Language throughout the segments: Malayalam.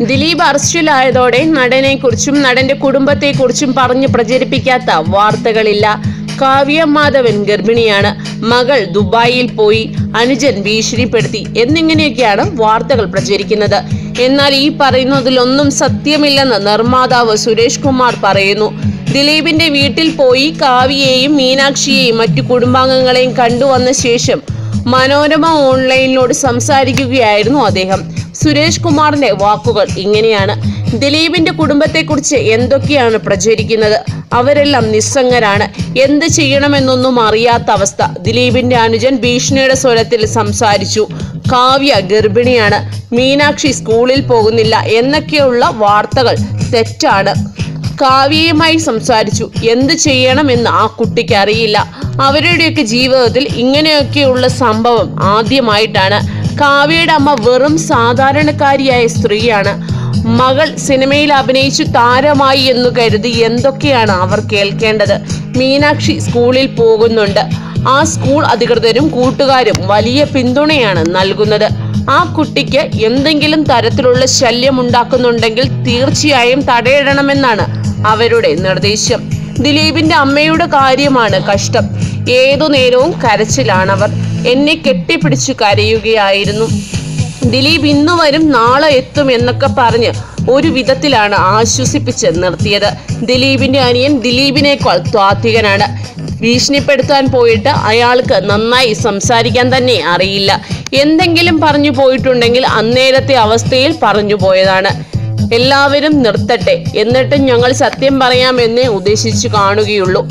ദിലീപ് അറസ്റ്റിലായതോടെ നടനെക്കുറിച്ചും നടന്റെ കുടുംബത്തെക്കുറിച്ചും പറഞ്ഞ് പ്രചരിപ്പിക്കാത്ത വാർത്തകളില്ല. കാവ്യ മാധവൻ ഗർഭിണിയാണ്. മകൾ ദുബായിൽ പോയി അനുജൻ ഭീഷണിപ്പെടുത്തി എന്നിങ്ങനെയൊക്കെയാണ് വാർത്തകൾ പ്രചരിക്കുന്നത്. എന്നാൽ ഈ പറയുന്നതിലൊന്നും സത്യമില്ലെന്ന് നിർമ്മാതാവ് സുരേഷ് കുമാർ പറയുന്നു. ദിലീപിന്റെ വീട്ടിൽ പോയി കാവ്യയെയും മീനാക്ഷിയെയും മറ്റു കുടുംബാംഗങ്ങളെയും കണ്ടുവന്ന ശേഷം മനോരമ ഓൺലൈനിനോട് സംസാരിക്കുകയായിരുന്നു അദ്ദേഹം. സുരേഷ് കുമാറിന്റെ വാക്കുകൾ ഇങ്ങനെയാണ്. ദിലീപിന്റെ കുടുംബത്തെക്കുറിച്ച് എന്തൊക്കെയാണ് പ്രചരിക്കുന്നത്? അവരെല്ലാം നിസ്സംഗരാണ്. എന്ത് ചെയ്യണമെന്നൊന്നും അറിയാത്ത അവസ്ഥ. ദിലീപിന്റെ അനുജൻ ഭീഷണിയുടെ സ്വരത്തിൽ സംസാരിച്ചു. കാവ്യ ഗർഭിണിയാണ്. മീനാക്ഷി സ്കൂളിൽ പോകുന്നില്ല എന്നൊക്കെയുള്ള വാർത്തകൾ തെറ്റാണ്. കാവ്യയുമായി സംസാരിച്ചു. എന്ത് ചെയ്യണമെന്ന് ആ കുട്ടിക്ക് അറിയില്ല. അവരുടെയൊക്കെ ജീവിതത്തിൽ ഇങ്ങനെയൊക്കെയുള്ള സംഭവം ആദ്യമായിട്ടാണ്. കാവ്യയുടെ അമ്മ വെറും സാധാരണക്കാരിയായ സ്ത്രീയാണ്. മകൾ സിനിമയിൽ അഭിനയിച്ചു താരമായി എന്ന് കരുതി എന്തൊക്കെയാണ് അവർ കേൾക്കേണ്ടത്? മീനാക്ഷി സ്കൂളിൽ പോകുന്നുണ്ട്. ആ സ്കൂൾ അധികൃതരും കൂട്ടുകാരും വലിയ പിന്തുണയാണ് നൽകുന്നത്. ആ കുട്ടിക്ക് എന്തെങ്കിലും തരത്തിലുള്ള ശല്യം ഉണ്ടാക്കുന്നുണ്ടെങ്കിൽ തീർച്ചയായും തടയിടണമെന്നാണ് അവരുടെ നിർദ്ദേശം. ദിലീപിന്റെ അമ്മയുടെ കാര്യമാണ് കഷ്ടം. ഏതു നേരവും കരച്ചിലാണവർ. എന്നെ കെട്ടിപ്പിടിച്ചു കരയുകയായിരുന്നു. ദിലീപ് ഇന്നു വരും നാളെ എത്തും എന്നൊക്കെ പറഞ്ഞ് ഒരു വിധത്തിലാണ് ആശ്വസിപ്പിച്ച് നിർത്തിയത്. ദിലീപിന്റെ അനിയൻ ദിലീപിനേക്കാൾ ത്വാത്വികനാണ് ഭീഷണിപ്പെടുത്താൻ പോയിട്ട് അയാൾക്ക് നന്നായി സംസാരിക്കാൻ തന്നെ അറിയില്ല. എന്തെങ്കിലും പറഞ്ഞു പോയിട്ടുണ്ടെങ്കിൽ അന്നേരത്തെ അവസ്ഥയിൽ പറഞ്ഞു പോയതാണ്. എല്ലാവരും നിർത്തട്ടെ എന്നിട്ടും ഞങ്ങൾ സത്യം പറയാമെന്നേ ഉദ്ദേശിച്ചു കാണുകയുള്ളൂ.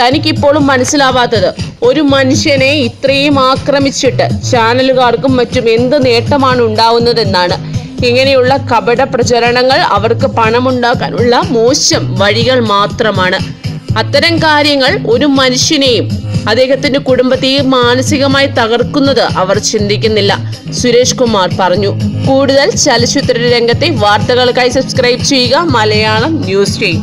തനിക്കിപ്പോഴും മനസ്സിലാവാത്തത് ഒരു മനുഷ്യനെ ഇത്രയും ആക്രമിച്ചിട്ട് ചാനലുകാർക്കും മറ്റും എന്ത് നേട്ടമാണ് ഉണ്ടാവുന്നതെന്നാണ്. ഇങ്ങനെയുള്ള കപട പ്രചരണങ്ങൾ അവർക്ക് പണമുണ്ടാക്കാനുള്ള മോശം വഴികൾ മാത്രമാണ്. അത്തരം കാര്യങ്ങൾ ഒരു മനുഷ്യനെയും അദ്ദേഹത്തിന്റെ കുടുംബത്തെയും മാനസികമായി തകർക്കുന്നത് അവർ ചിന്തിക്കുന്നില്ല സുരേഷ് കുമാർ പറഞ്ഞു. കൂടുതൽ ചലച്ചിത്ര രംഗത്തെ വാർത്തകൾക്കായി സബ്സ്ക്രൈബ് ചെയ്യുക മലയാളം ന്യൂസ് ടീം.